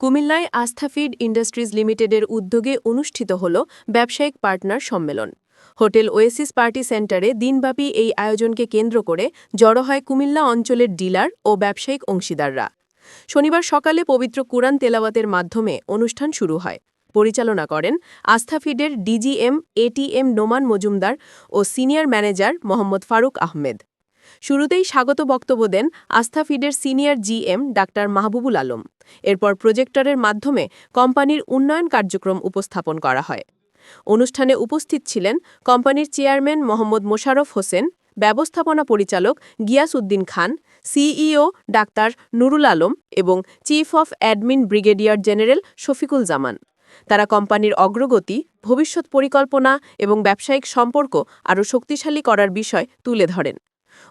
কুমিল্লায় আস্থা feed industries লিমিটেডের উদ্যোগে অনুষ্ঠিত হল ব্যবসায়িক পার্টনার সম্মেলন। হোটেল ওয়েসিস পার্টি সেন্টারে দিনব্যাপী এই আয়োজনকে কেন্দ্র করে জড়ো হয় কুমিল্লা অঞ্চলের ডিলার ও ব্যবসায়িক অংশীদাররা। শনিবার সকালে পবিত্র কুরআন তেলাওয়াতের মাধ্যমে অনুষ্ঠান শুরু হয়। পরিচালনা করেন আস্থা ফিডের ডিজিএম, এটিএম নোমান মজুমদার ও সিনিয়র ম্যানেজার মোহাম্মদ ফারুক আহমেদ। শুরুতেই স্বাগত বক্তব্য দেন আস্থা ফিডের সিনিয়র জিএম ডাক্তার মাহবুবুল আলম। এরপর প্রজেক্টরের মাধ্যমে কোম্পানির উন্নয়ন কার্যক্রম উপস্থাপন করা হয়। অনুষ্ঠানে উপস্থিত ছিলেন কোম্পানির চেয়ারম্যান মোহাম্মদ মোশাররফ হোসেন, ব্যবস্থাপনা পরিচালক গিয়াস উদ্দিন খান, সিইও ডাক্তার নুরুল আলম এবং chief of admin brigadier general Shafiqul Zaman. তারা কোম্পানির অগ্রগতি, ভবিষ্যৎ পরিকল্পনা এবং ব্যবসায়িক সম্পর্ক আরও শক্তিশালী করার বিষয় তুলে ধরেন।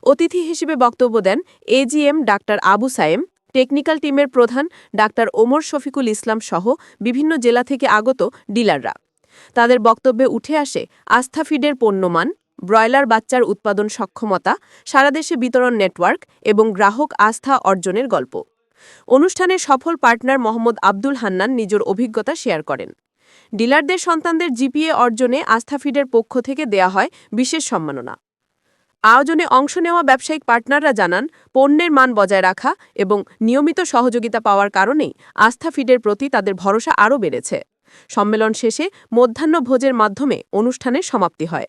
অতিথি হিসেবে বক্তব্য দেন এজিএম ডাক্তার আবু সায়েম, টেকনিক্যাল টিমের প্রধান ডাক্তার ওমর শফিকুল ইসলাম সহ বিভিন্ন জেলা থেকে আগত ডিলাররা। তাদের বক্তব্যে উঠে আসে আস্থা ফিডের পণ্যমান, ব্রয়লার বাচ্চার উৎপাদন সক্ষমতা, সারা দেশে বিতরণ নেটওয়ার্ক এবং গ্রাহক আস্থা অর্জনের গল্প। অনুষ্ঠানে সফল পার্টনার মোহাম্মদ আব্দুল হান্নান নিজের অভিজ্ঞতা শেয়ার করেন। ডিলারদের সন্তানদের জিপিএ অর্জনে আস্থা ফিডের পক্ষ থেকে দেয়া হয় বিশেষ সম্মাননা। আয়োজনে অংশ নেওয়া ব্যবসায়িক পার্টনাররা জানান, পণ্যের মান বজায় রাখা এবং নিয়মিত সহযোগিতা পাওয়ার কারণেই আস্থা ফিডের প্রতি তাদের ভরসা আরও বেড়েছে। সম্মেলন শেষে মধ্যাহ্ন ভোজের মাধ্যমে অনুষ্ঠানের সমাপ্তি হয়।